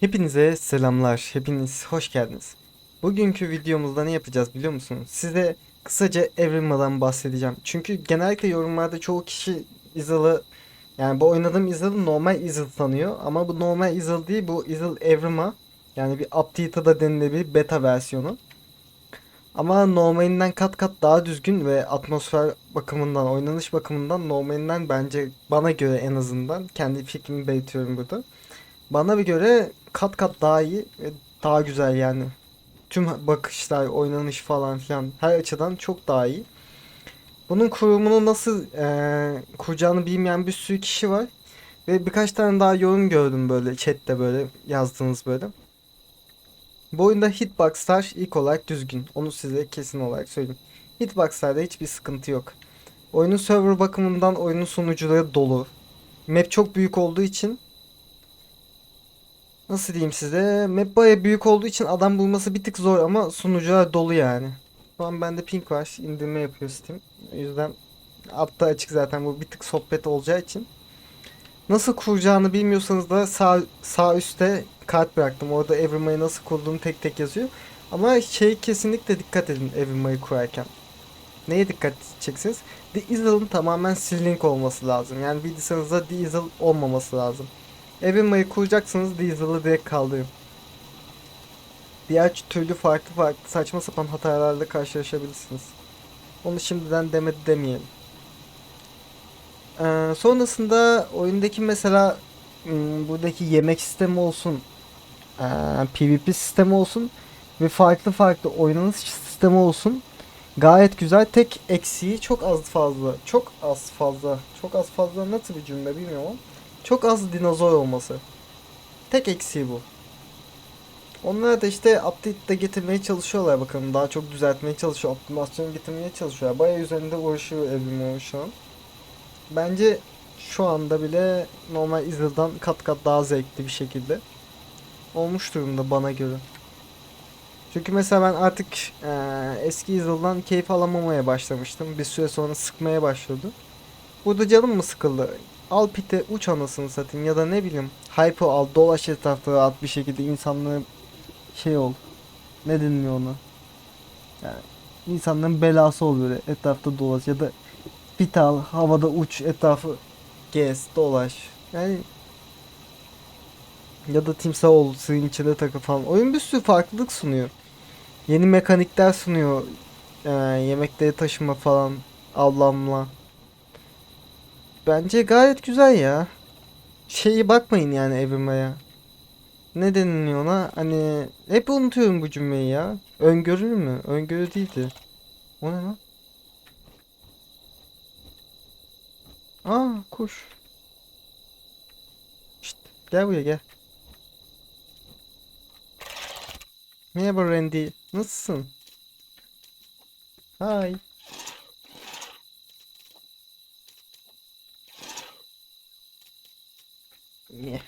Hepinize selamlar. Hepiniz hoş geldiniz. Bugünkü videomuzda ne yapacağız biliyor musunuz? Size kısaca Evrima'dan bahsedeceğim. Çünkü genellikle yorumlarda çoğu kişi Izzle'ı yani bu oynadığım Izzle'ı normal Izzle sanıyor. Ama bu normal Izzle değil bu Izzle Evrima. Yani bir update'a da denilebilir beta versiyonu. Ama normalinden kat kat daha düzgün ve atmosfer bakımından, oynanış bakımından normalinden bence bana göre en azından kendi fikrimi belirtiyorum burada. Bana bir göre kat kat daha iyi ve daha güzel yani. Tüm bakışlar, oynanış falan filan her açıdan çok daha iyi. Bunun kurumunu nasıl eee kuracağını bilmeyen bir sürü kişi var. Ve birkaç tane daha yorum gördüm böyle chatte böyle yazdığınız böyle. Bu oyunda hitboxlar ilk olarak düzgün. Onu size kesin olarak söyleyeyim. Hitboxlarda hiçbir sıkıntı yok. Oyunun server bakımından oyunun sunucuları dolu. Map çok büyük olduğu için Nasıl diyeyim size? Map baya büyük olduğu için adam bulması bir tık zor ama sunucular dolu yani. Şu an bende ping var. indirme yapıyor Steam. O yüzden altta açık zaten bu bir tık sohbet olacağı için. Nasıl kuracağını bilmiyorsanız da sağ, sağ üstte kart bıraktım. Orada Evrima'yı nasıl kurduğunu tek tek yazıyor. Ama şey kesinlikle dikkat edin Evrima'yı kurarken. Neye dikkat edeceksiniz? The Easel'ın tamamen silink olması lazım. Yani The Easel olmaması lazım. Evrima'yı kuracaksınız Diesel'ı direkt kaldırın. Diğer türlü farklı farklı saçma sapan hatalarla karşılaşabilirsiniz. Onu şimdiden demedi demeyelim. Ee, sonrasında oyundaki mesela hmm, buradaki yemek sistemi olsun, ee, PvP sistemi olsun ve farklı farklı oynanış sistemi olsun. Gayet güzel. Tek eksiği çok az fazla. Çok az fazla. Çok az fazla nasıl bir cümle bilmiyorum. Çok az dinozor olması. Tek eksiği bu. Onlar da işte update'de getirmeye çalışıyorlar bakalım. Daha çok düzeltmeye çalışıyor. Optimasyon getirmeye çalışıyorlar. Bayağı üzerinde uğraşıyor evrim şu an. Bence şu anda bile normal Izzle'dan kat kat daha zevkli bir şekilde olmuş durumda bana göre. Çünkü mesela ben artık eee, eski Izzle'dan keyif alamamaya başlamıştım. Bir süre sonra sıkmaya başladı. Burada canım mı sıkıldı? Al pite uç anasını satayım ya da ne bileyim hype al dolaş etrafta at bir şekilde insanlığı şey ol. Ne deniliyor ona? Yani insanların belası ol böyle etrafta dolaş ya da pit al havada uç etrafı gez dolaş. Yani ya da timsah ol suyun içinde takı falan. Oyun bir sürü farklılık sunuyor. Yeni mekanikler sunuyor. Yani yemekleri taşıma falan avlanma. Bence gayet güzel ya. Şeyi bakmayın yani Evrima'ya. Ne deniliyor ona? Hani hep unutuyorum bu cümleyi ya. Öngörür mü? Öngörü değildi. O ne lan? Aa kuş. Şşt, gel buraya gel. Merhaba Randy. Nasılsın? Hi. Yeah.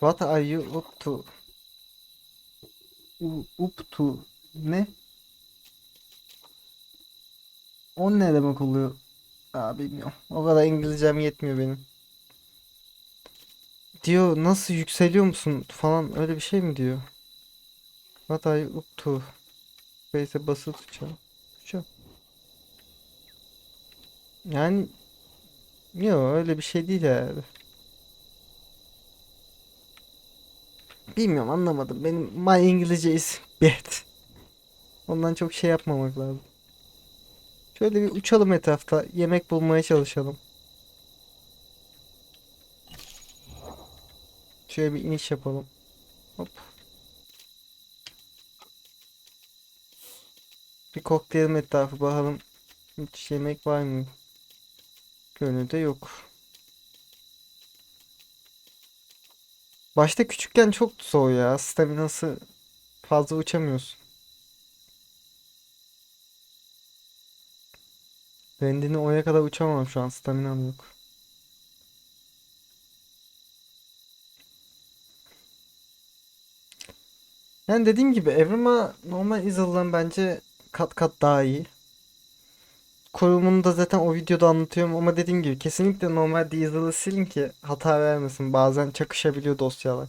What are you up to? U- Up to ne? O ne demek oluyor? Aa, bilmiyorum. O kadar İngilizcem yetmiyor benim. Diyor nasıl yükseliyor musun falan öyle bir şey mi diyor? What are you up to? Space'e basılı tutacağım. Tutacağım. Yani yok öyle bir şey değil herhalde. Bilmiyorum anlamadım. Benim my İngilizce is bad. Ondan çok şey yapmamak lazım. Şöyle bir uçalım etrafta. Yemek bulmaya çalışalım. Şöyle bir iniş yapalım. Hop. Bir koklayalım etrafı bakalım. Hiç yemek var mı? Görünürde yok. Başta küçükken çok zor ya. Staminası fazla uçamıyorsun. Rendini oya kadar uçamam şu an. Staminam yok. Yani dediğim gibi Evrima normal Izzle'dan bence kat kat daha iyi. Kurulumunu da zaten o videoda anlatıyorum ama dediğim gibi kesinlikle normal Izzle'ı silin ki hata vermesin. Bazen çakışabiliyor dosyalar.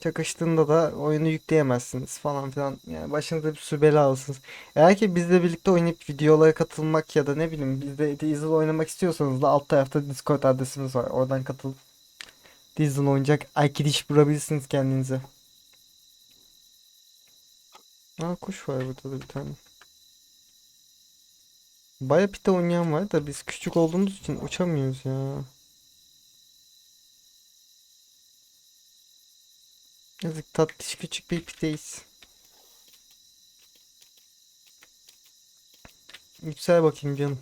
Çakıştığında da oyunu yükleyemezsiniz falan filan. Yani başınıza bir sürü alırsınız. Eğer ki bizle birlikte oynayıp videolara katılmak ya da ne bileyim bizde Diesel oynamak istiyorsanız da alt tarafta Discord adresimiz var. Oradan katılıp Diesel oynayacak arkadaş bulabilirsiniz kendinize. Aa kuş var burada da bir tane. Baya pite oynayan var da biz küçük olduğumuz için uçamıyoruz ya. Yazık tatlış küçük bir piteyiz. Yüksel bakayım canım.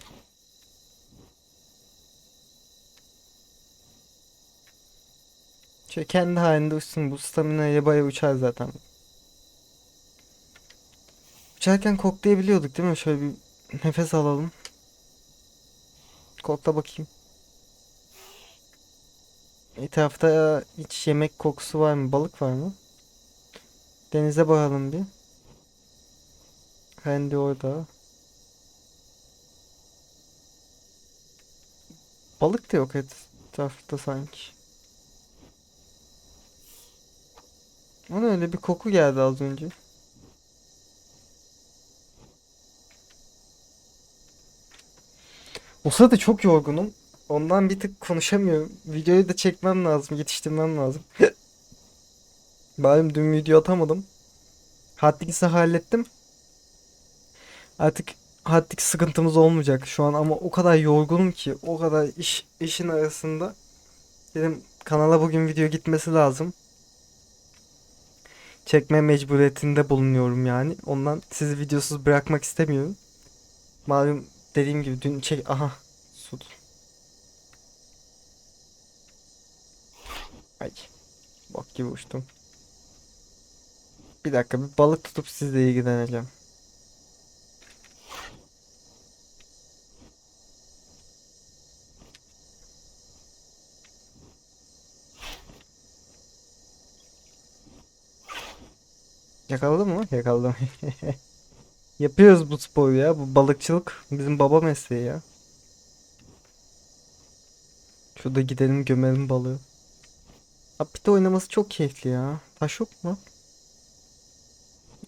Şöyle kendi halinde uçsun bu stamina'ya baya uçar zaten. Uçarken koklayabiliyorduk değil mi? Şöyle bir nefes alalım. Kokla bakayım. Etrafta hiç yemek kokusu var mı? Balık var mı? Denize bakalım bir. Handy orada. Balık da yok etrafta sanki. Ona öyle bir koku geldi az önce. O sırada çok yorgunum. Ondan bir tık konuşamıyorum. Videoyu da çekmem lazım, yetiştirmem lazım. Malum dün video atamadım. Harddisk'i hallettim. Artık harddisk sıkıntımız olmayacak şu an ama o kadar yorgunum ki, o kadar iş işin arasında dedim kanala bugün video gitmesi lazım. Çekme mecburiyetinde bulunuyorum yani. Ondan sizi videosuz bırakmak istemiyorum. Malum dediğim gibi dün çek aha su. Ay. Bak gibi uçtum. Bir dakika bir balık tutup sizle ilgileneceğim. Yakaladım mı? Yakaladım. Yapıyoruz bu sporu ya. Bu balıkçılık bizim baba mesleği ya. Şurada gidelim gömelim balığı. Apite oynaması çok keyifli ya. Taş yok mu?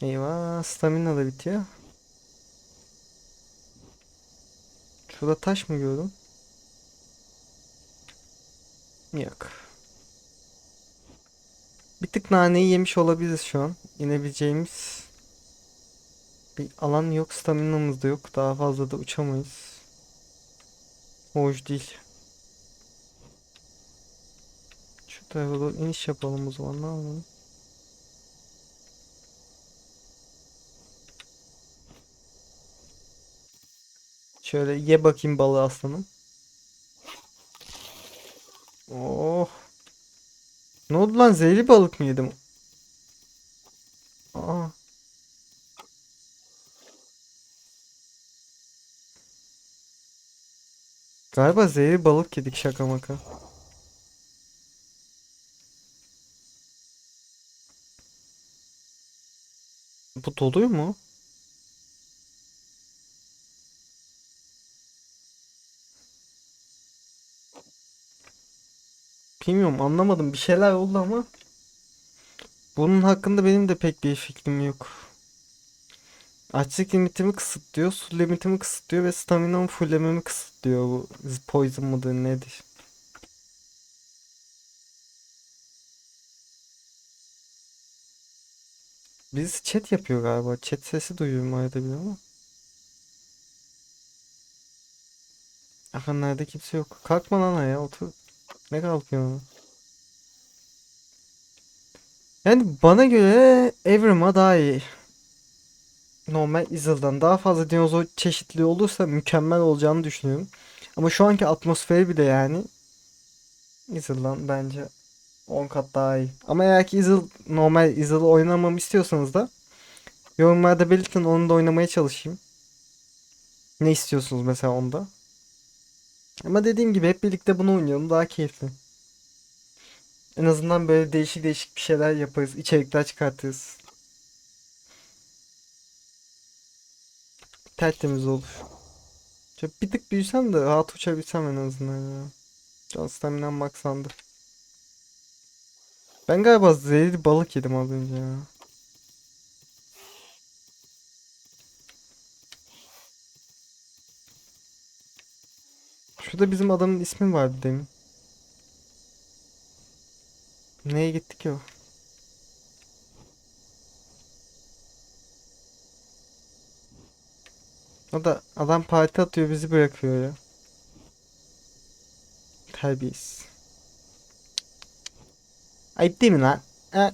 Eyvah stamina da bitiyor. Şurada taş mı gördüm? Yok. Bir tık naneyi yemiş olabiliriz şu an. İnebileceğimiz bir alan yok. Staminamız da yok. Daha fazla da uçamayız. Hoş değil. Şu tarafa doğru iniş yapalım o zaman. Ne yapalım? Şöyle ye bakayım balığı aslanım. Oh. Ne oldu lan? Zehirli balık mı yedim? Aa. Galiba zehirli balık yedik şaka maka. Bu doluyor mu? Bilmiyorum anlamadım bir şeyler oldu ama bunun hakkında benim de pek bir fikrim yok. Açlık limitimi kısıtlıyor, su limitimi kısıtlıyor ve staminamı fullememi kısıtlıyor bu poison mıdır nedir? Biz chat yapıyor galiba. Chat sesi duyuyorum arada bir ama. Nerede kimse yok. Kalkma lan ayağa otur. Ne kalkıyor? Yani bana göre Evrima daha iyi. Normal Izzle'dan daha fazla dinozor çeşitliliği olursa mükemmel olacağını düşünüyorum. Ama şu anki atmosferi bir de yani Izzle'dan bence 10 kat daha iyi. Ama eğer ki Izzle, normal Izzle oynamamı istiyorsanız da yorumlarda belirtin onu da oynamaya çalışayım. Ne istiyorsunuz mesela onda? Ama dediğim gibi hep birlikte bunu oynayalım daha keyifli. En azından böyle değişik değişik bir şeyler yaparız, içerikler çıkartırız. Tertemiz olur. Şöyle bir tık büyüsem de rahat uçabilsem en azından ya. Can staminam maxlandı. Ben galiba zehirli balık yedim az önce ya. Şurada bizim adamın ismi vardı demin. Neye gitti ki o? O da adam parti atıyor bizi bırakıyor ya. Terbiyesiz. Ayıp değil mi lan? Ha?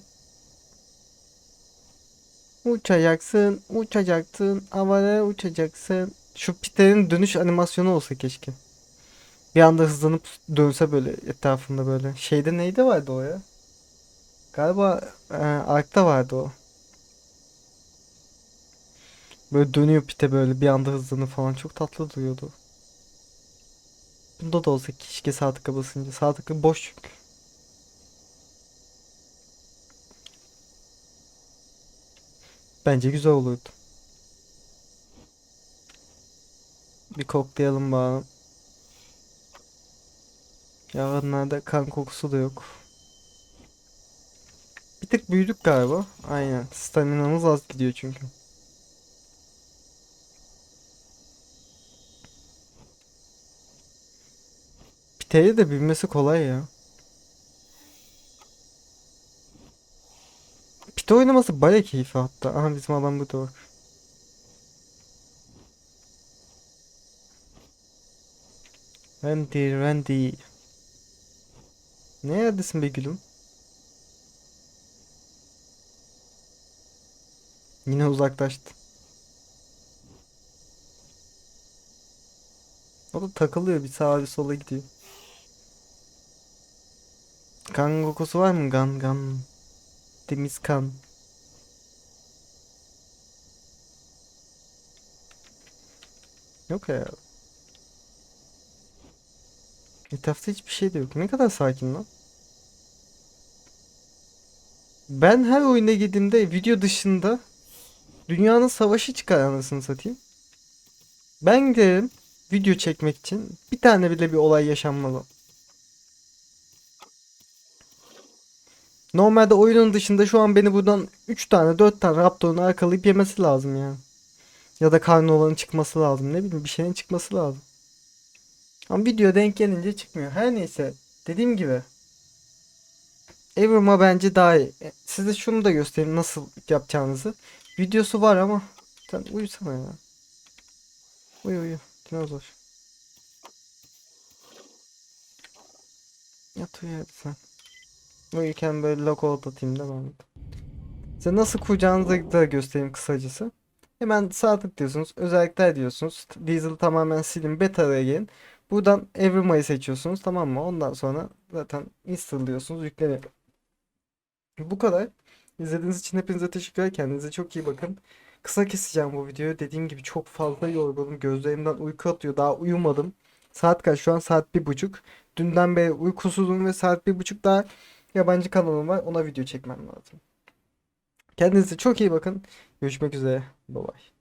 Uçacaksın, uçacaksın, havaya uçacaksın. Şu Peter'in dönüş animasyonu olsa keşke. Bir anda hızlanıp dönse böyle etrafında böyle. Şeyde neydi vardı o ya? Galiba e, Ark'ta vardı o. Böyle dönüyor pite böyle bir anda hızlanıyor falan çok tatlı duruyordu. Bunda da olsa keşke sağ tıka basınca. Sağ boş çünkü. Bence güzel olurdu. Bir koklayalım bakalım. Yarınlarda kan kokusu da yok. Bir tık büyüdük galiba. Aynen. Staminamız az gidiyor çünkü. Pite'yi de büyümesi kolay ya. Pite oynaması baya keyifli hatta. Aha bizim adam burada bak. Randy, Randy. Neredesin be gülüm? Yine uzaklaştı. O da takılıyor bir sağa bir sola gidiyor. Kan kokusu var mı? Gan gan. Temiz kan. Yok ya. Etrafta hiçbir şey de yok. Ne kadar sakin lan. Ben her oyuna girdiğimde video dışında dünyanın savaşı çıkar anasını satayım. Ben giderim video çekmek için bir tane bile bir olay yaşanmalı. Normalde oyunun dışında şu an beni buradan 3 tane 4 tane Raptor'un arkalayıp yemesi lazım yani. Ya da karnı olanın çıkması lazım. Ne bileyim bir şeyin çıkması lazım. Ama video denk gelince çıkmıyor. Her neyse dediğim gibi Everma bence daha iyi. E, Size şunu da göstereyim nasıl yapacağınızı. Videosu var ama sen uyusana ya. Uyu uyu. Dinozor. Yat uyu sen. Uyurken böyle logo atayım da ben. Size nasıl kuracağınızı da göstereyim kısacası. Hemen sağ tıklıyorsunuz. Özellikler diyorsunuz. Diesel tamamen silin. Beta'ya gelin. Buradan Everma'yı seçiyorsunuz tamam mı? Ondan sonra zaten install diyorsunuz. Yükleniyor. Bu kadar. İzlediğiniz için hepinize teşekkürler. Kendinize çok iyi bakın. Kısa keseceğim bu videoyu. Dediğim gibi çok fazla yorgunum. Gözlerimden uyku atıyor. Daha uyumadım. Saat kaç? Şu an saat bir buçuk. Dünden beri uykusuzum ve saat bir buçuk daha yabancı kanalım var. Ona video çekmem lazım. Kendinize çok iyi bakın. Görüşmek üzere. Bye bye.